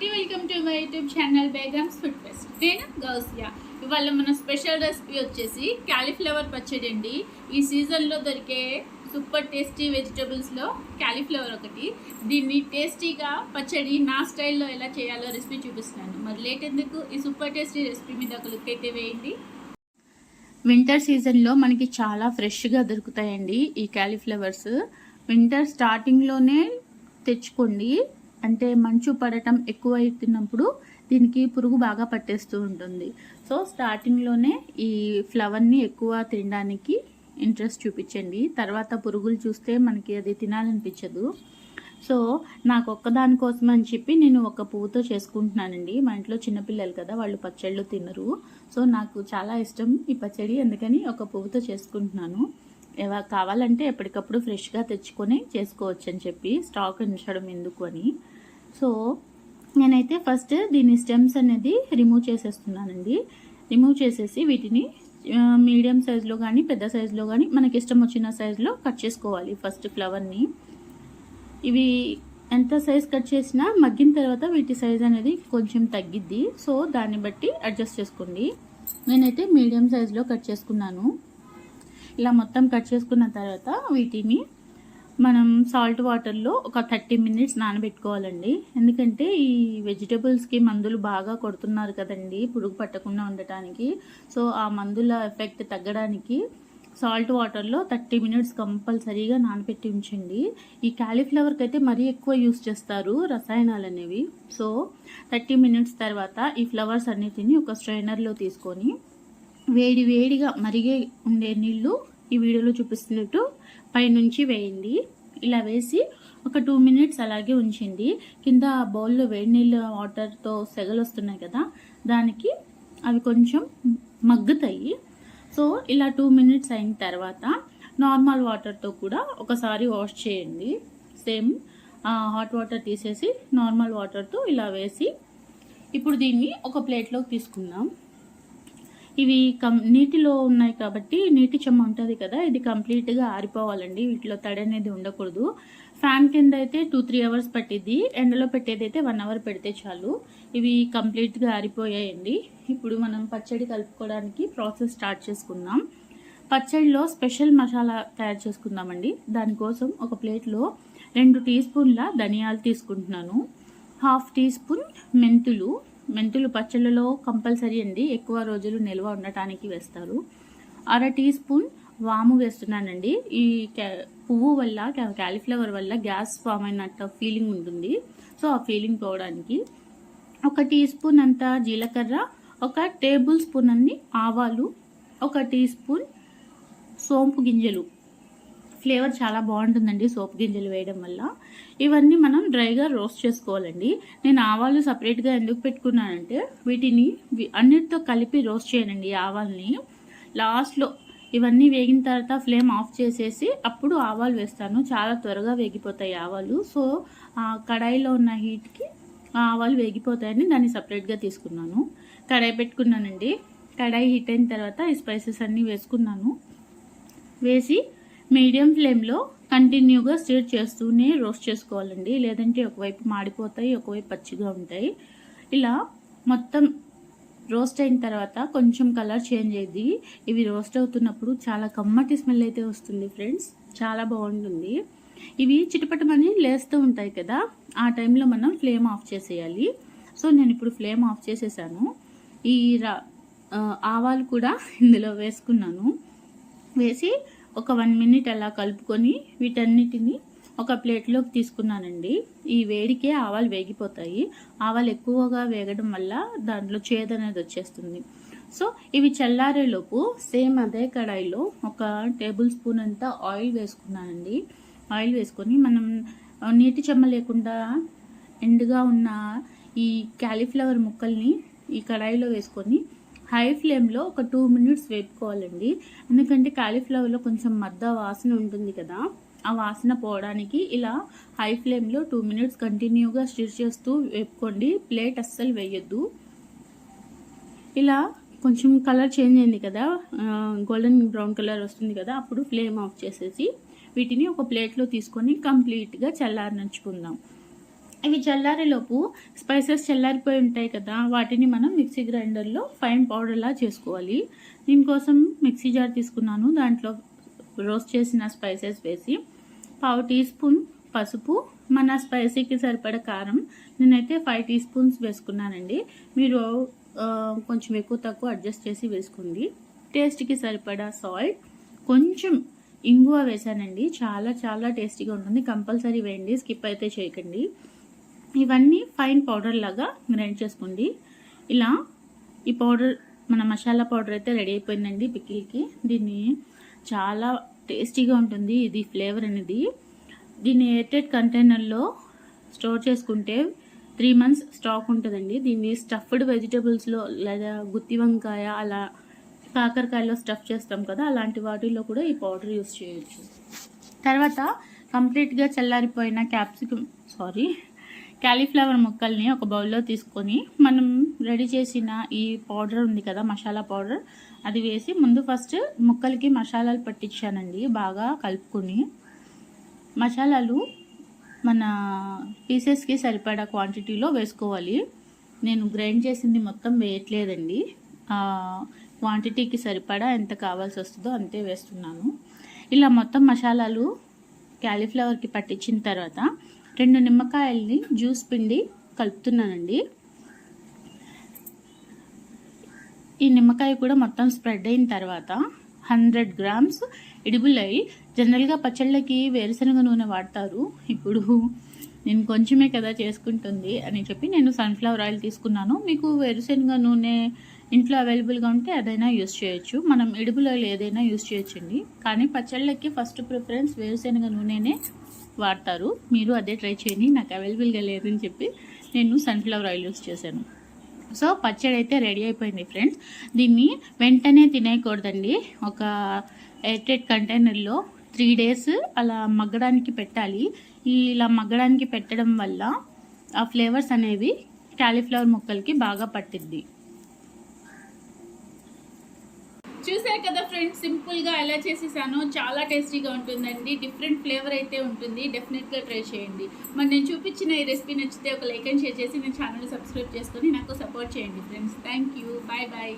Hearty welcome to my YouTube channel Begums food fest. నేను గౌసియా. ఇవాళ మన స్పెషల్ రెసిపీ వచ్చేసి క్యాలీఫ్లవర్ పచ్చడి అండి. ఈ సీజన్లో దొరికే సూపర్ టేస్టీ వెజిటబుల్స్లో క్యాలీఫ్లవర్ ఒకటి. దీన్ని టేస్టీగా పచ్చడి నా స్టైల్లో ఎలా చేయాలో రెసిపీ చూపిస్తున్నాను మరి లేట్ ఎందుకు? ఈ సూపర్ టేస్టీ రెసిపీ మీద ఒక లుక్ అయితే వేయండి. వింటర్ సీజన్లో మనకి చాలా ఫ్రెష్గా దొరుకుతాయండి ఈ క్యాలీఫ్లవర్స్. వింటర్ స్టార్టింగ్లోనే తెచ్చుకోండి. అంటే మంచు పడటం ఎక్కువ అవుతున్నప్పుడు దీనికి పురుగు బాగా పట్టేస్తూ ఉంటుంది. సో స్టార్టింగ్లోనే ఈ ఫ్లవర్ని ఎక్కువ తినడానికి ఇంట్రెస్ట్ చూపించండి. తర్వాత పురుగులు చూస్తే మనకి అది తినాలనిపించదు. సో నాకు ఒక్కదాని కోసం అని చెప్పి నేను ఒక పువ్వుతో చేసుకుంటున్నానండి. మా ఇంట్లో చిన్నపిల్లలు కదా వాళ్ళు పచ్చళ్ళు తినరు. సో నాకు చాలా ఇష్టం ఈ పచ్చడి. అందుకని ఒక పువ్వుతో చేసుకుంటున్నాను. కావాలంటే ఎప్పటికప్పుడు ఫ్రెష్గా తెచ్చుకొని చేసుకోవచ్చు అని చెప్పి స్టాక్ ఉంచడం ఎందుకు అని. సో నేనైతే ఫస్ట్ దీని స్టెమ్స్ అనేది రిమూవ్ చేసేస్తున్నానండి. రిమూవ్ చేసేసి వీటిని మీడియం సైజులో కానీ పెద్ద సైజులో కానీ మనకి ఇష్టం వచ్చిన సైజులో కట్ చేసుకోవాలి ఫస్ట్ ఫ్లవర్ని. ఇవి ఎంత సైజ్ కట్ చేసినా మగ్గిన తర్వాత వీటి సైజ్ అనేది కొంచెం తగ్గిద్ది. సో దాన్ని బట్టి అడ్జస్ట్ చేసుకోండి. నేనైతే మీడియం సైజులో కట్ చేసుకున్నాను. ఇలా మొత్తం కట్ చేసుకున్న తర్వాత వీటిని మనం సాల్ట్ వాటర్లో ఒక థర్టీ మినిట్స్ నానబెట్టుకోవాలండి. ఎందుకంటే ఈ వెజిటేబుల్స్కి మందులు బాగా కొడుతున్నారు కదండి పురుగు పట్టకుండా ఉండటానికి. సో ఆ మందుల ఎఫెక్ట్ తగ్గడానికి సాల్ట్ వాటర్లో థర్టీ మినిట్స్ కంపల్సరీగా నానబెట్టి ఉంచండి. ఈ క్యాలీఫ్లవర్కి అయితే మరీ ఎక్కువ యూస్ చేస్తారు రసాయనాలు అనేవి. సో థర్టీ మినిట్స్ తర్వాత ఈ ఫ్లవర్స్ అన్నిటిని ఒక స్ట్రైనర్లో తీసుకొని వేడి వేడిగా మరిగే ఉండే నీళ్ళు ఈ వీడియోలో చూపిస్తున్నట్టు పైనుంచి వేయండి. ఇలా వేసి ఒక టూ మినిట్స్ అలాగే ఉంచండి. కింద బౌల్లో వేడి నీళ్ళు వాటర్తో సెగలు వస్తున్నాయి కదా దానికి అవి కొంచెం మగ్గుతాయి. సో ఇలా టూ మినిట్స్ అయిన తర్వాత నార్మల్ వాటర్తో కూడా ఒకసారి వాష్ చేయండి. సేమ్ హాట్ వాటర్ తీసేసి నార్మల్ వాటర్తో ఇలా వేసి ఇప్పుడు దీన్ని ఒక ప్లేట్లోకి తీసుకుందాం. ఇవి కం నీటిలో ఉన్నాయి కాబట్టి నీటి చెమ్మ ఉంటుంది కదా ఇది కంప్లీట్గా ఆరిపోవాలండి వీటిలో తడి అనేది ఉండకూడదు. ఫ్యాన్ కింద అయితే టూ త్రీ అవర్స్ పట్టిద్ది ఎండలో పెట్టేది అయితే వన్ అవర్ పెడితే చాలు. ఇవి కంప్లీట్గా ఆరిపోయాయండి. ఇప్పుడు మనం పచ్చడి కలుపుకోవడానికి ప్రాసెస్ స్టార్ట్ చేసుకుందాం. పచ్చడిలో స్పెషల్ మసాలా తయారు చేసుకుందామండి. దానికోసం ఒక ప్లేట్లో రెండు టీ స్పూన్ల ధనియాలు తీసుకుంటున్నాను. హాఫ్ టీ స్పూన్ మెంతులు మెంతులు పచ్చళ్ళలో కంపల్సరీ అండి. ఎక్కువ రోజులు నిల్వ ఉండటానికి వేస్తారు. అర టీ స్పూన్ వాము వేస్తున్నానండి. ఈ పువ్వు వల్ల క్యాలీఫ్లవర్ వల్ల గ్యాస్ ఫామ్ అయినట్టు ఫీలింగ్ ఉంటుంది. సో ఆ ఫీలింగ్ పోవడానికి ఒక టీ స్పూన్ అంత జీలకర్ర ఒక టేబుల్ స్పూన్ అన్ని ఆవాలు ఒక టీ స్పూన్ సోంపు గింజలు. ఫ్లేవర్ చాలా బాగుంటుందండి సోపు గింజలు వేయడం వల్ల. ఇవన్నీ మనం డ్రైగా రోస్ట్ చేసుకోవాలండి. నేను ఆవాలు సపరేట్గా ఎందుకు పెట్టుకున్నానంటే వీటిని అన్నిటితో కలిపి రోస్ట్ చేయనండి ఆవాల్ని. లాస్ట్లో ఇవన్నీ వేగిన తర్వాత ఫ్లేమ్ ఆఫ్ చేసేసి అప్పుడు ఆవాలు వేస్తాను. చాలా త్వరగా వేగిపోతాయి ఆవాలు. సో ఆ కడాయిలో ఉన్న హీట్కి ఆవాలు వేగిపోతాయని దాన్ని సపరేట్గా తీసుకున్నాను. కడాయి పెట్టుకున్నానండి. కడాయి హీట్ అయిన తర్వాత ఈ స్పైసెస్ అన్నీ వేసుకున్నాను. వేసి మీడియం ఫ్లేమ్లో కంటిన్యూగా స్టీర్ చేస్తూనే రోస్ట్ చేసుకోవాలండి. లేదంటే ఒకవైపు మాడిపోతాయి ఒకవైపు పచ్చిగా ఉంటాయి. ఇలా మొత్తం రోస్ట్ అయిన తర్వాత కొంచెం కలర్ చేంజ్ అయ్యింది. ఇవి రోస్ట్ అవుతున్నప్పుడు చాలా కమ్మటి స్మెల్ అయితే వస్తుంది ఫ్రెండ్స్. చాలా బాగుంటుంది. ఇవి చిటపటమని లేస్తూ ఉంటాయి కదా ఆ టైంలో మనం ఫ్లేమ్ ఆఫ్ చేసేయాలి. సో నేను ఇప్పుడు ఫ్లేమ్ ఆఫ్ చేసేసాను. ఈ ఆవాలు కూడా ఇందులో వేసుకున్నాను. వేసి ఒక వన్ మినిట్ అలా కలుపుకొని వీటన్నిటిని ఒక ప్లేట్లోకి తీసుకున్నానండి. ఈ వేడికే ఆవాలు వేగిపోతాయి. ఆవాలు ఎక్కువగా వేగడం వల్ల దాంట్లో చేదు అనేది వచ్చేస్తుంది. సో ఇవి చల్లారేలోపు సేమ్ అదే కడాయిలో ఒక టేబుల్ స్పూన్ అంతా ఆయిల్ వేసుకున్నానండి. ఆయిల్ వేసుకొని మనం నీటి చెమ్మ లేకుండా ఎండుగా ఉన్న ఈ క్యాలీఫ్లవర్ ముక్కల్ని ఈ కడాయిలో వేసుకొని హై ఫ్లేమ్లో ఒక టూ మినిట్స్ వేపుకోవాలండి ఎందుకంటే కాలీఫ్లవర్లో కొంచెం మద్ద వాసన ఉంటుంది కదా ఆ వాసన పోవడానికి ఇలా హై ఫ్లేమ్లో టూ మినిట్స్ కంటిన్యూగా స్టిర్ చేస్తూ వేపుకోండి. ప్లేట్ అస్సలు వేయొద్దు. ఇలా కొంచెం కలర్ చేంజ్ అయింది కదా గోల్డెన్ బ్రౌన్ కలర్ వస్తుంది కదా అప్పుడు ఫ్లేమ్ ఆఫ్ చేసేసి వీటిని ఒక ప్లేట్లో తీసుకొని కంప్లీట్గా చల్లారనించుకుందాం. ఇవి చల్లారేలోపు స్పైసెస్ చల్లారిపోయి ఉంటాయి కదా వాటిని మనం మిక్సీ గ్రైండర్లో ఫైన్ పౌడర్లా చేసుకోవాలి. దీనికోసం మిక్సీ జార్ తీసుకున్నాను దాంట్లో రోస్ట్ చేసిన స్పైసెస్ వేసి పావు టీ స్పూన్ పసుపు మన స్పైసీకి సరిపడ కారం నేనైతే ఫైవ్ టీ స్పూన్స్ వేసుకున్నానండి. మీరు కొంచెం ఎక్కువ తక్కువ అడ్జస్ట్ చేసి వేసుకోండి. టేస్ట్కి సరిపడా సాల్ట్ కొంచెం ఇంగువ వేసానండి. చాలా చాలా టేస్టీగా ఉంటుంది. కంపల్సరీ వేయండి స్కిప్ అయితే చేయకండి. ఇవన్నీ ఫైన్ పౌడర్ లాగా గ్రైండ్ చేసుకోండి. ఇలా ఈ పౌడర్ మన మసాలా పౌడర్ అయితే రెడీ అయిపోయిందండి పిక్కిల్కి దీన్ని చాలా టేస్టీగా ఉంటుంది ఇది ఫ్లేవర్ అనేది. దీన్ని ఎయిర్టెడ్ కంటైనర్లో స్టోర్ చేసుకుంటే త్రీ మంత్స్ స్టాక్ ఉంటుందండి. దీన్ని స్టఫ్డ్ వెజిటబుల్స్లో లేదా గుత్తి వంకాయ అలా కాకరకాయలో స్టఫ్ చేస్తాం కదా అలాంటి వాటిల్లో కూడా ఈ పౌడర్ యూస్ చేయొచ్చు. తర్వాత కంప్లీట్గా చల్లారిపోయిన క్యాప్సికమ్ సారీ క్యాలీఫ్లవర్ ముక్కల్ని ఒక బౌల్లో తీసుకొని మనం రెడీ చేసిన ఈ పౌడర్ ఉంది కదా మసాలా పౌడర్ అది వేసి ముందు ఫస్ట్ ముక్కలకి మసాలాలు పట్టించానండి బాగా కలుపుకొని. మసాలాలు మన పీసెస్కి సరిపడా క్వాంటిటీలో వేసుకోవాలి. నేను గ్రైండ్ చేసింది మొత్తం వేయట్లేదండి. క్వాంటిటీకి సరిపడా ఎంత కావాల్సి వస్తుందో అంతే వేస్తున్నాను. ఇలా మొత్తం మసాలాలు క్యాలీఫ్లవర్కి పట్టించిన తర్వాత రెండు నిమ్మకాయల్ని జ్యూస్ పిండి కలుపుతున్నానండి. ఈ నిమ్మకాయ కూడా మొత్తం స్ప్రెడ్ అయిన తర్వాత హండ్రెడ్ గ్రామ్స్ ఇడిబుల్ అయ్యి జనరల్గా పచ్చళ్ళకి వేరుశనగ నూనె వాడతారు. ఇప్పుడు నేను కొంచెమే కదా చేసుకుంటుంది అని చెప్పి నేను సన్ఫ్లవర్ ఆయిల్ తీసుకున్నాను. మీకు వేరుశనగ నూనె ఇంట్లో అవైలబుల్గా ఉంటే అదైనా యూస్ చేయొచ్చు. మనం ఇడుబుల్ ఆయిల్ ఏదైనా యూస్ చేయొచ్చండి. కానీ పచ్చళ్ళకి ఫస్ట్ ప్రిఫరెన్స్ వేరుశనగ నూనెనే వాడతారు. మీరు అదే ట్రై చేయండి. నాకు అవైలబుల్గా లేదని చెప్పి నేను సన్ఫ్లవర్ ఆయిల్ యూస్ చేశాను. సో పచ్చడి అయితే రెడీ అయిపోయింది ఫ్రెండ్స్. దీన్ని వెంటనే తినేయకూడదండి. ఒక ఎయిర్టెడ్ కంటైనర్లో త్రీ డేస్ అలా మగ్గడానికి పెట్టాలి. ఇలా మగ్గడానికి పెట్టడం వల్ల ఆ ఫ్లేవర్స్ అనేవి క్యాలీఫ్లవర్ ముక్కలకి బాగా పట్టిద్ది. చూసారు కదా ఫ్రెండ్స్ సింపుల్గా ఎలా చేసేసాను చాలా టేస్టీగా ఉంటుందండి. డిఫరెంట్ ఫ్లేవర్ అయితే ఉంటుంది. డెఫినెట్గా ట్రై చేయండి. మరి నేను చూపించిన ఈ రెసిపీ నచ్చితే ఒక లైక్ అండ్ షేర్ చేసి నేను ఛానల్ సబ్స్క్రైబ్ చేసుకొని నాకు సపోర్ట్ చేయండి friends thank you bye bye